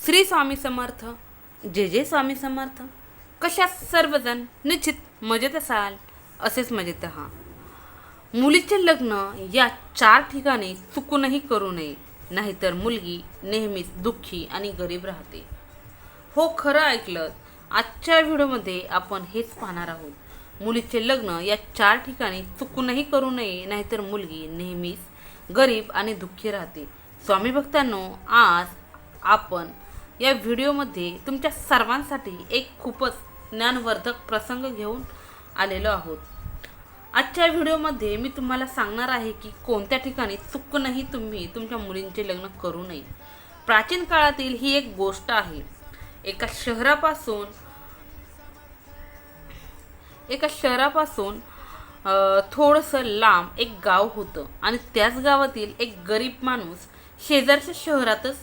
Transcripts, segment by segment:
श्री स्वामी समर्थ जे जे स्वामी समर्थ. कशा सर्वजण निश्चित मजेत असाल असेच मजेत हा मुलीचे लग्न या चार ठिकाणी चुकूनही करू नये नाहीतर मुलगी नेहमीच दुःखी आणि गरीब राहते. हो खरं ऐकलं आजच्या व्हिडिओमध्ये आपण हेच पाहणार आहोत. मुलीचे लग्न या चार ठिकाणी चुकूनही करू नये नाहीतर मुलगी नेहमीच गरीब आणि दुःखी राहते. स्वामी भक्तांनो आज आपण या व्हिडिओमध्ये तुमच्या सर्वांसाठी एक खूपच ज्ञानवर्धक प्रसंग घेऊन आलेलो आहोत. आजच्या व्हिडिओमध्ये मी तुम्हाला सांगणार आहे की कोणत्या ठिकाणी चुकूनही तुम्ही तुमच्या मुलींचे लग्न करू नये. प्राचीन काळातील ही एक गोष्ट आहे. एका शहरापासून एका शहरापासून थोडंसं लांब एक गाव होतं आणि त्याच गावातील एक गरीब माणूस शेजारच्या शहरातच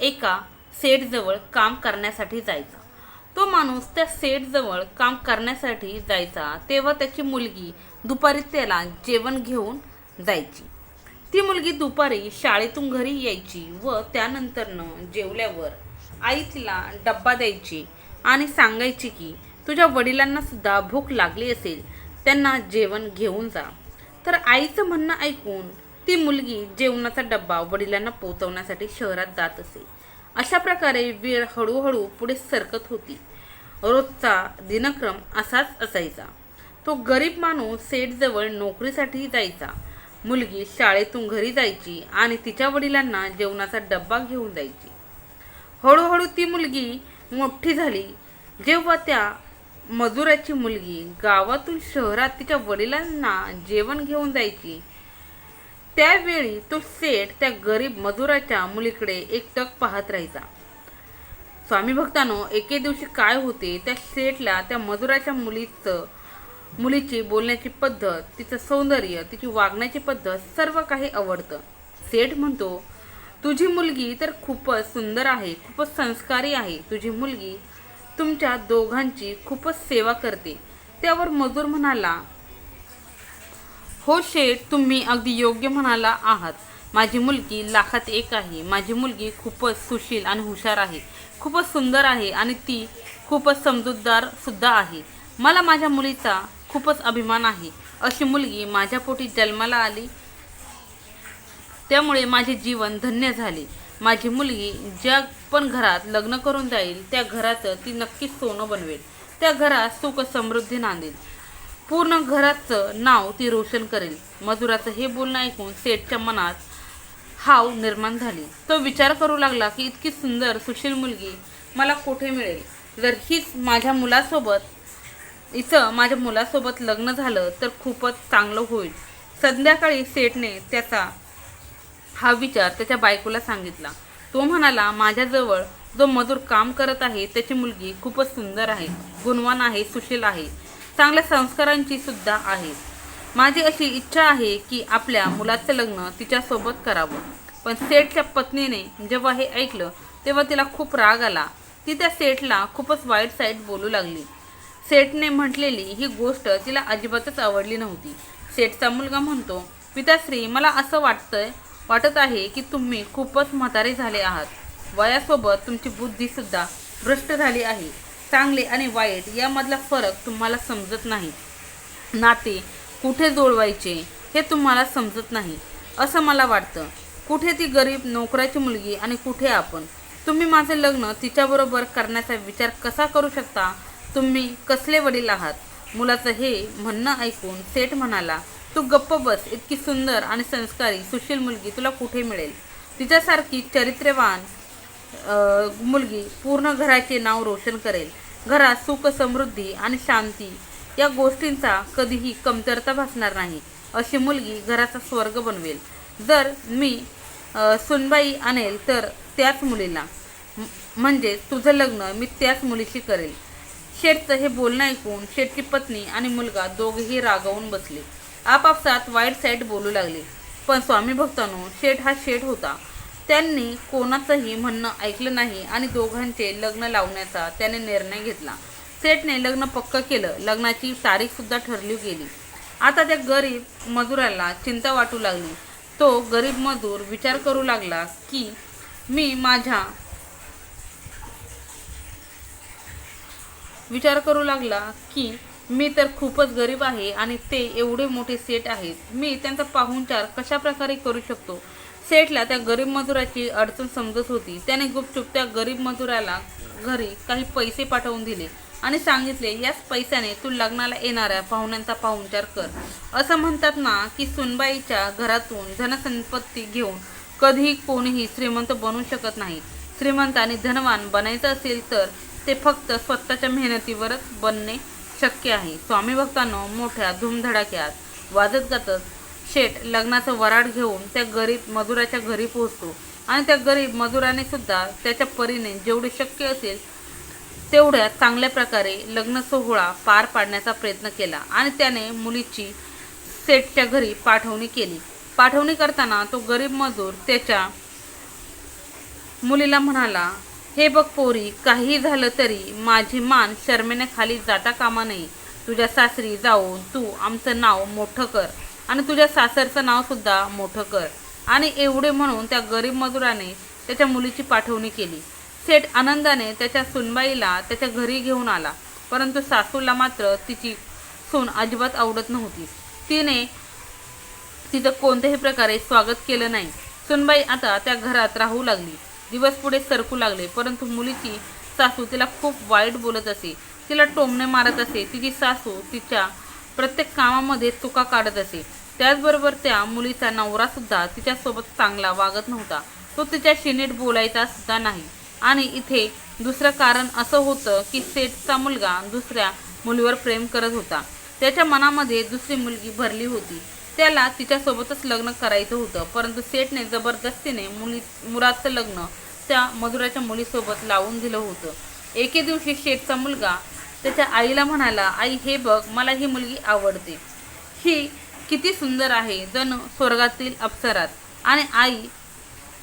एका सेटजवळ काम करण्यासाठी जायचा. तो माणूस त्या सेटजवळ काम करण्यासाठी जायचा तेव्हा त्याची मुलगी दुपारी त्याला जेवण घेऊन जायची. ती मुलगी दुपारी शाळेतून घरी यायची व त्यानंतरनं जेवल्यावर आई तिला डब्बा द्यायची आणि सांगायची की तुझ्या वडिलांना सुद्धा भूक लागली असेल त्यांना जेवण घेऊन जा. तर आईचं म्हणणं ऐकून ती मुलगी जेवणाचा डब्बा वडिलांना पोचवण्यासाठी शहरात जात असे. अशा प्रकारे वेळ हळूहळू पुढे सरकत होती. रोजचा दिनक्रम असाच असायचा. तो गरीब माणूस सेटजवळ नोकरीसाठी जायचा. मुलगी शाळेतून घरी जायची आणि तिच्या वडिलांना जेवणाचा डब्बा घेऊन जायची. हळूहळू ती मुलगी मोठी झाली. जेव्हा त्या मजुराची मुलगी गावातून शहरात तिच्या वडिलांना जेवण घेऊन जायची त्यावेळी तो सेठ त्या गरीब मजुराच्या मुलीकडे एकटक पाहत राहायचा. स्वामी भक्तानो एके दिवशी काय होते त्या सेठला त्या मजुराच्या मुलीचं मुलीची बोलण्याची पद्धत तिचं सौंदर्य तिची वागण्याची पद्धत सर्व काही आवडतं. सेठ म्हणतो तुझी मुलगी तर खूपच सुंदर आहे खूपच संस्कारी आहे. तुझी मुलगी तुमच्या दोघांची खूपच सेवा करते. त्यावर मजूर म्हणाला हो शेठ तुम्ही अगदी योग्य म्हणाला आहात. माझी मुलगी लाखात एक आहे. माझी मुलगी खूपच सुशील आणि हुशार आहे. खूपच सुंदर आहे आणि ती खूपच समजूतदार सुद्धा आहे. मला माझ्या मुलीचा खूपच अभिमान आहे. अशी मुलगी माझ्या पोटी जन्माला आली त्यामुळे माझे जीवन धन्य झाले. माझी मुलगी ज्या पण घरात लग्न करून जाईल त्या घराचं ती नक्कीच सोनं बनवेल. त्या घरात सुख समृद्धी नांदेल. पूर्ण घराचं नाव ती रोशन करेल. मजुराचं हे बोलणं ऐकून सेठच्या मनात हाव निर्माण झाली. तो विचार करू लागला की इतकी सुंदर सुशील मुलगी मला कुठे मिळेल? जर हीच माझ्या मुलासोबत इथं माझ्या मुलासोबत लग्न झालं तर खूपच चांगलं होईल. संध्याकाळी सेठने त्याचा हा विचार त्याच्या बायकोला सांगितला. तो म्हणाला माझ्याजवळ जो मजूर काम करत आहे त्याची मुलगी खूपच सुंदर आहे गुणवान आहे सुशील आहे. चांगल्या संस्कारांची सुद्धा आहे. माझी अशी इच्छा आहे की आपल्या मुलाचं लग्न तिच्यासोबत करावं. पण सेठच्या पत्नीने जेव्हा हे ऐकलं तेव्हा तिला खूप राग आला. ती त्या सेठला खूपच वाईट साईट बोलू लागली. सेठने म्हटलेली ही गोष्ट तिला अजिबातच आवडली नव्हती. सेठचा मुलगा म्हणतो पिताश्री मला असं वाटतंय वाटत आहे की तुम्ही खूपच म्हातारे झाले आहात. वयासोबत तुमची बुद्धीसुद्धा भ्रष्ट झाली आहे. चांगले आणि वाईट यामधला फरक तुम्हाला समजत नाही. नाते कुठे जुळवायचे हे तुम्हाला समजत नाही असं मला वाटतं. कुठे ती गरीब नोकराची मुलगी आणि कुठे आपण? तुम्ही माझे लग्न तिच्याबरोबर करण्याचा विचार कसा करू शकता? तुम्ही कसले वडील आहात? मुलाचं हे म्हणणं ऐकून सेठ म्हणाला तू गप्प बस इतकी सुंदर आणि संस्कारी सुशील मुलगी तुला कुठे मिळेल? तिच्यासारखी चरित्र्यवान मुलगी पूर्ण घराचे नाव रोशन करेल. घरात सुख समृद्धी आणि शांती या गोष्टींचा कधीही कमतरता भासणार नाही अशी मुलगी घराचा स्वर्ग बनवेल. जर मी सुनबाई आणेल तर त्याच मुलीला. म्हणजे तुझं लग्न मी त्याच मुलीशी करेल. शेठचं हे बोलणं ऐकून शेठची पत्नी आणि मुलगा दोघेही रागावून बसले. आपापसात वाईट साईड बोलू लागले. पण स्वामी भक्तानो शेठ हा शेठ होता. त्यांनी कोणाचंही म्हणणं ऐकलं नाही आणि दोघांचे लग्न लावण्याचा त्याने निर्णय घेतला. सेठने लग्न पक्कं केलं. लग्नाची तारीखसुद्धा ठरली गेली. आता त्या गरीब मजुराला चिंता वाटू लागली. तो गरीब मजूर विचार करू लागला की मी माझ्या विचार करू लागला की मी तर खूपच गरीब आहे आणि ते एवढे मोठे सेट आहेत. मी त्यांचा पाहुणचार कशाप्रकारे करू शकतो? सेठला त्या गरीब मजुराची अडचण समजत होती. त्याने गुपचूप त्या गरीब मजुराला घरी काही पैसे पाठवून दिले आणि सांगितले याच पैशाने तू लग्नाला येणाऱ्या पाहुण्यांचा पाहुणचार कर. असं म्हणतात ना की सुनबाईच्या घरातून धनसंपत्ती घेऊन कधीही कोणीही श्रीमंत बनू शकत नाही. श्रीमंत आणि धनवान बनायचं असेल तर ते फक्त स्वतःच्या मेहनतीवरच बनणे शक्य आहे. स्वामी भक्तांनो मोठ्या धूमधडाक्यात वाजत गातच शेठ लग्नाचं वराड घेऊन त्या गरीब मजुराच्या घरी पोहोचतो. आणि त्या गरीब मजुराने सुद्धा त्याच्या परीने जेवढे शक्य असेल तेवढ्या चांगल्या प्रकारे लग्न सोहळा पार पाडण्याचा प्रयत्न केला. आणि त्याने मुलीची सेठच्या घरी पाठवणी केली. पाठवणी करताना तो गरीब मजूर त्याच्या मुलीला म्हणाला हे बघ पोरी काही झालं तरी माझी मान शर्मेने खाली जाता कामा नये. तुझ्या सासरी जाऊन तू आमचं नाव मोठं कर. आणि तुझ्या सासरचं नावसुद्धा मोठं कर. आणि एवढे म्हणून त्या गरीब मजुराने त्याच्या मुलीची पाठवणी केली. सेठ आनंदाने त्याच्या सुनबाईला त्याच्या घरी घेऊन आला. परंतु सासूला मात्र तिची सून अजिबात आवडत नव्हती. तिने तिचं कोणत्याही प्रकारे स्वागत केलं नाही. सुनबाई आता त्या घरात राहू लागली. दिवस पुढे सरकू लागले परंतु मुलीची सासू तिला खूप वाईट बोलत असे. तिला टोमणे मारत असे. तिची सासू तिच्या प्रत्येक कामामध्ये चुका काढत असे. त्याचबरोबर त्या मुलीचा नवरा सुद्धा तिच्यासोबत चांगला वागत नव्हता. तो तिच्याशी नीट बोलायचा सुद्धा नाही. आणि इथे दुसरं कारण असं होतं की सेठचा मुलगा दुसऱ्या मुलीवर प्रेम करत होता. त्याच्या मनामध्ये दुसरी मुलगी भरली होती. त्याला तिच्यासोबतच लग्न करायचं होतं. परंतु सेठने जबरदस्तीने मुली मुलाचं लग्न त्या मजुराच्या मुलीसोबत लावून दिलं होतं. एके दिवशी शेठचा मुलगा त्याच्या आईला म्हणाला आई हे बघ मला ही मुलगी आवडते. ही किती सुंदर आहे जण स्वर्गातील अप्सरात. आणि आई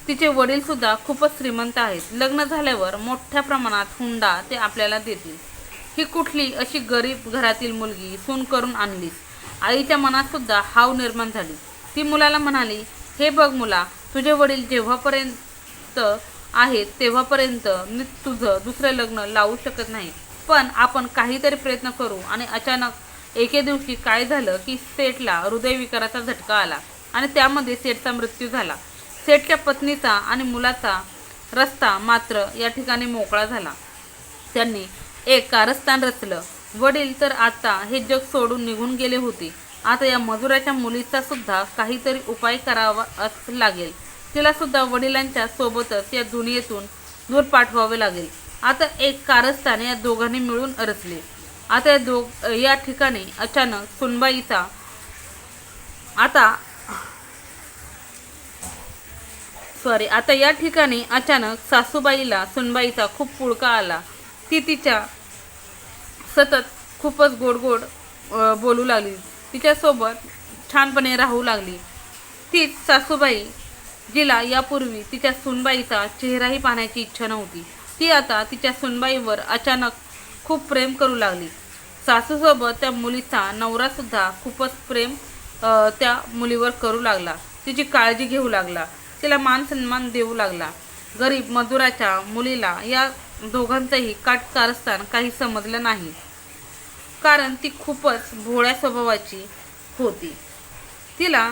तिचे वडीलसुद्धा खूपच श्रीमंत आहेत. लग्न झाल्यावर मोठ्या प्रमाणात हुंडा ते आपल्याला देतील. ही कुठली अशी गरीब घरातील मुलगी सून करून आणलीस? आईच्या मनात सुद्धा हाव निर्माण झाली. ती मुलाला म्हणाली हे बघ मुला तुझे वडील जेव्हापर्यंत आहेत तेव्हापर्यंत मी तुझं दुसरं लग्न लावू शकत नाही. पण आपण काहीतरी प्रयत्न करू आणि अचानक एके दिवशी काय झालं की सेठला हृदयविकाराचा झटका आला आणि त्यामध्ये सेठचा मृत्यू झाला. सेठच्या पत्नीचा आणि मुलाचा रस्ता मात्र या ठिकाणी मोकळा झाला. त्यांनी एक कारस्थान रचलं. वडील तर आता हे जग सोडून निघून गेले होते. आता या मजुराच्या मुलीचा सुद्धा काहीतरी उपाय करावा लागेल. तिला सुद्धा वडिलांच्या सोबतच या दुनियेतून दूर पाठवावे लागेल. आता एक कारस्थान या दोघांनी मिळून रचले. आता या दोघ या ठिकाणी अचानक सुनबाईचा आता सॉरी आता या ठिकाणी अचानक सासूबाईला सुनबाईचा खूप पुळका आला. ती तिच्या सतत खूपच गोड गोड बोलू लागली. तिच्यासोबत छानपणे राहू लागली. तीच सासूबाई जिला यापूर्वी तिच्या सुनबाईचा चेहराही पाहण्याची इच्छा नव्हती. ती आता तिच्या सुनबाईवर अचानक खूप प्रेम करू लागली. सासूसोबत त्या मुलीचा नवरासुद्धा खूपच प्रेम त्या मुलीवर करू लागला. तिची काळजी घेऊ लागला. तिला मान सन्मान देऊ लागला. गरीब मजुराच्या मुलीला या दोघांचंही काटकारस्थान काही समजलं नाही. कारण ती खूपच भोळ्या स्वभावाची होती. तिला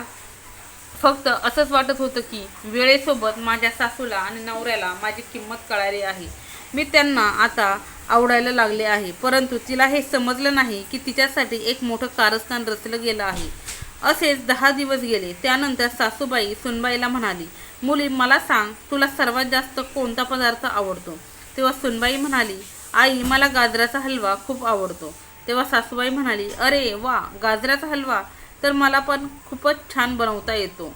फक्त असंच वाटत होतं की वेळेसोबत माझ्या सासूला आणि नवऱ्याला माझी किंमत कळाली आहे. मी त्यांना आता आवडायला लागले आहे. परंतु तिला हे समजलं नाही की तिच्यासाठी एक मोठं कारस्थान रचलं गेलं आहे. असेच दहा दिवस गेले. त्यानंतर सासूबाई सुनबाईला म्हणाली मुली मला सांग तुला सर्वात जास्त कोणता पदार्थ आवडतो? तेव्हा सुनबाई म्हणाली आई मला गाजराचा हलवा खूप आवडतो. तेव्हा सासूबाई म्हणाली अरे वा गाजराचा हलवा? तर मला पण खूपच छान बनवता येतो.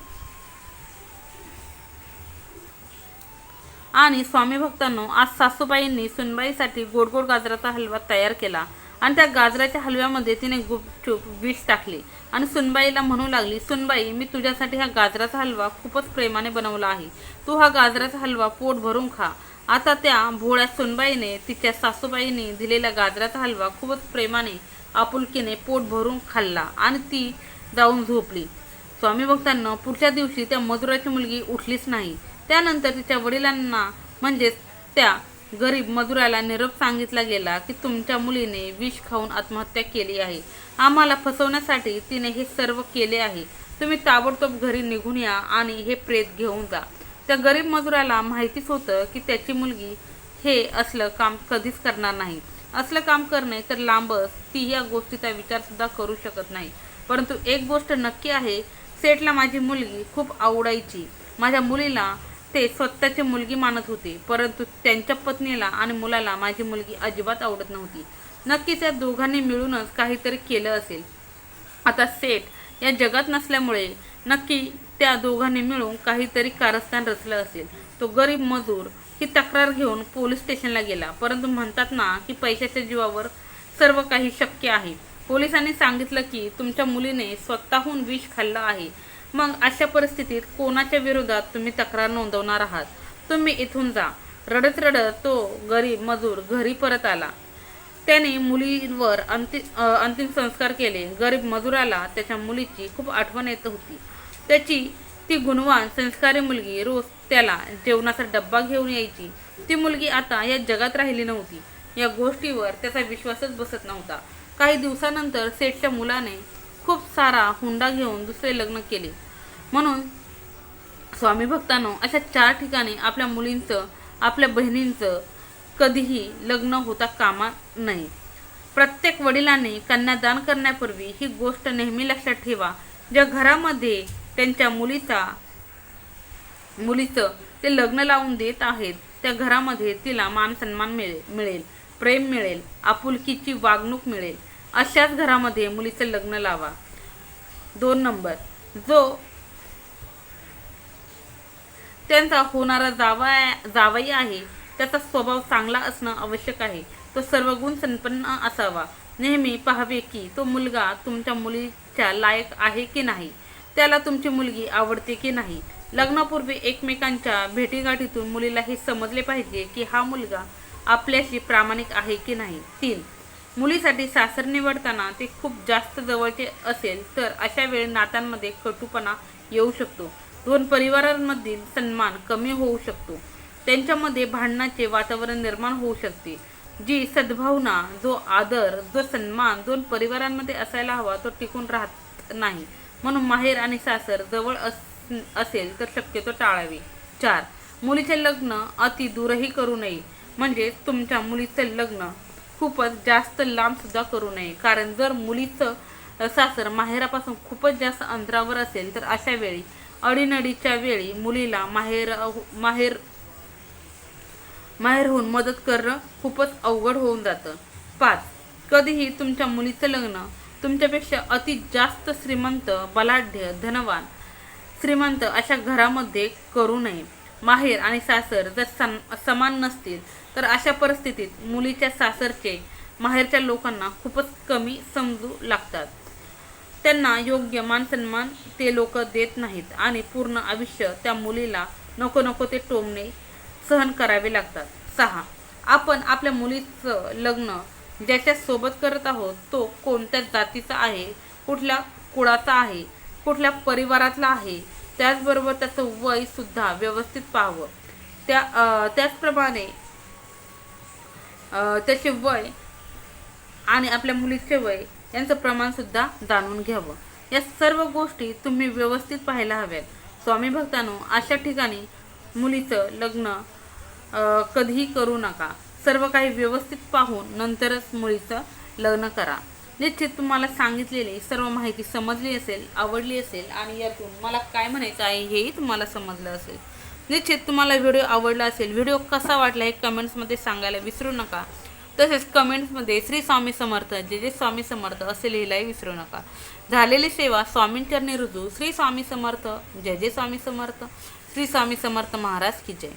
आणि स्वामी भक्तांनो आज सासूबाईंनी सुनबाईसाठी गोड गोड गाजराचा हलवा तयार केला. आणि त्या गाजराच्या हलव्यामध्ये तिने गुपचूप विष टाकले. आणि सुनबाईला म्हणू लागली सुनबाई मी तुझ्यासाठी हा गाजराचा हलवा खूपच प्रेमाने बनवला आहे. तू हा गाजराचा हलवा पोट भरून खा. आता त्या भोळ्या सुनबाईने तिच्या सासूबाईने दिलेला गाजराचा हलवा खूपच प्रेमाने आपुलकीने पोट भरून खाल्ला आणि ती जाऊन झोपली. स्वामी भक्तांना पुढच्या दिवशी त्या मजुराची मुलगी उठलीच नाही. त्यानंतर तिच्या वडिलांना म्हणजेच त्या गरीब मजुराला निरोप सांगितला गेला की तुमच्या मुलीने विष खाऊन आत्महत्या केली आहे. आम्हाला फसवण्यासाठी तिने हे सर्व केले आहे. तुम्ही ताबडतोब घरी निघून या आणि हे प्रेत घेऊन जा. त्या गरीब मजुराला माहितीच होतं की त्याची मुलगी हे असलं काम कधीच करणार नाही. असलं काम करणे तर लांबच ती या गोष्टीचा विचारसुद्धा करू शकत नाही. परंतु एक गोष्ट नक्की आहे सेठला माझी मुलगी खूप आवडायची. माझ्या मुलीला ते स्वतःची मुलगी मानत होते परंतु त्यांच्या पत्नीला आणि मुलाला माझी मुलगी अजिबात आवडत नव्हती. नक्की त्या दोघांनी मिळूनच काहीतरी केलं असेल. आता सेठ या जगात नसल्यामुळे नक्की त्या दोघांनी मिळून काहीतरी कारस्थान रचलं असेल. तो गरीब मजूर ही तक्रार घेऊन पोलीस स्टेशनला गेला परंतु म्हणतात ना की पैशाच्या जीवावर सर्व काही शक्य आहे. पोलिसांनी सांगितलं की तुमच्या मुलीने स्वतःहून विष खाल्लं आहे. मग अशा परिस्थितीत कोणाच्या विरोधात तुम्ही तक्रार नोंदवणार आहात? तुम्ही इथून जा. रडत रडत तो गरीब मजूर घरी परत आला. त्याने मुलीवर अंतिम अंतिम संस्कार केले. गरीब मजुराला त्याच्या मुलीची खूप आठवण येत होती. त्याची ती गुणवान संस्कारी मुलगी रोज त्याला जेवणाचा डब्बा घेऊन यायची. ती मुलगी आता या जगात राहिली नव्हती. या गोष्टीवर त्याचा विश्वासच बसत नव्हता. काही दिवसानंतर सेठच्या मुलाने खूप सारा हुंडा घेऊन दुसरे लग्न केले. म्हणून स्वामी भक्तांनो अशा चार ठिकाणी आपल्या मुलींचं आपल्या बहिणींचं कधीही लग्न होता कामा नये. प्रत्येक वडिलांनी कन्यादान करण्यापूर्वी ही गोष्ट नेहमी लक्षात ठेवा. ज्या घरामध्ये त्यांच्या मुलीचा मुलीचं ते लग्न लावून देत आहेत त्या घरामध्ये तिला मान सन्मान मिळेल मिळेल. प्रेम मिळेल. आपुलकीची वागणूक मिळेल. अशाच घरामध्ये मुलीचं लग्न लावा. दोन नंबर. जो त्यांचा होणारा जावा जावई आहे त्याचा स्वभाव चांगला असणं आवश्यक आहे. तो सर्व गुण संपन्न असावा. नेहमी पाहावे की तो मुलगा तुमच्या मुलीच्या लायक आहे की नाही? त्याला तुमची मुलगी आवडते की नाही? लग्नापूर्वी एकमेकांच्या भेटीगाठीतून मुलीला हे समजले पाहिजे की हा मुलगा आपल्याशी प्रामाणिक आहे की नाही? तीन. मुलीसाठी सासर निवडताना ते खूप जास्त जवळचे असेल तर अशा वेळी नात्यांमध्ये कटुपणा येऊ शकतो. दोन परिवारांमधील सन्मान कमी होऊ शकतो. त्यांच्यामध्ये भांडणाचे वातावरण निर्माण होऊ शकते. जी सद्भावना जो आदर जो सन्मान दोन परिवारांमध्ये असायला हवा तो टिकून राहत नाही. म्हणून माहेर आणि सासर जवळ अस असेल तर शक्यतो टाळावे. चार मुलीचे लग्न अति दूरही करू नये. म्हणजे तुमच्या मुलीचं लग्न खूपच जास्त लांबसुद्धा करू नये. कारण जर मुलीचं सासर माहेरापासून खूपच जास्त अंतरावर असेल तर अशा वेळी अडीनडीच्या वेळी मुलीला माहेर हो, माहेर माहेरहून मदत करणं खूपच अवघड होऊन जातं. पाच कधीही तुमच्या मुलीचं लग्न तुमच्यापेक्षा अति जास्त श्रीमंत बलाढ्य धनवान श्रीमंत अशा घरामध्ये करू नये. माहेर आणि सासर जर सम समान नसतील तर अशा परिस्थितीत मुलीच्या सासरचे माहेरच्या लोकांना खूपच कमी समजू लागतात. त्यांना योग्य मानसन्मान ते लोक देत नाहीत आणि पूर्ण आयुष्य त्या मुलीला नको नको ते टोमणे सहन करावे लागतात. सहा आपण आपल्या मुलीचं लग्न ज्याच्या सोबत करत आहोत तो कोणत्या जातीचा आहे कुठल्या कुळाचा आहे कुठल्या परिवारातला आहे त्याचबरोबर त्याचं वय सुद्धा व्यवस्थित पाहावं. त्या त्याचप्रमाणे त्याचे वय आणि आपल्या मुलीचे वय यांचं प्रमाणसुद्धा जाणून घ्यावं. या सर्व गोष्टी तुम्ही व्यवस्थित पाहायला हव्यात. स्वामी भक्तांनो अशा ठिकाणी मुलीचं लग्न कधीही करू नका. सर्व काही व्यवस्थित पाहून नंतरच मुलीचं लग्न करा. निश्चित तुम्हाला सांगितलेली सर्व माहिती समजली असेल आवडली असेल आणि यातून मला काय म्हणायचं आहे हेही तुम्हाला समजलं असेल. निश्चित तुम्हाला व्हिडिओ आवडला असेल व्हिडिओ कसा वाटला हे कमेंट्समध्ये सांगायला विसरू नका. तसेच कमेंट्समध्ये श्री स्वामी समर्थ जे जे स्वामी समर्थ असे लिहिलाही विसरू नका. झालेली सेवा स्वामींचरणी रुजू. श्री स्वामी समर्थ जय जय स्वामी समर्थ. श्री स्वामी समर्थ महाराज की जय.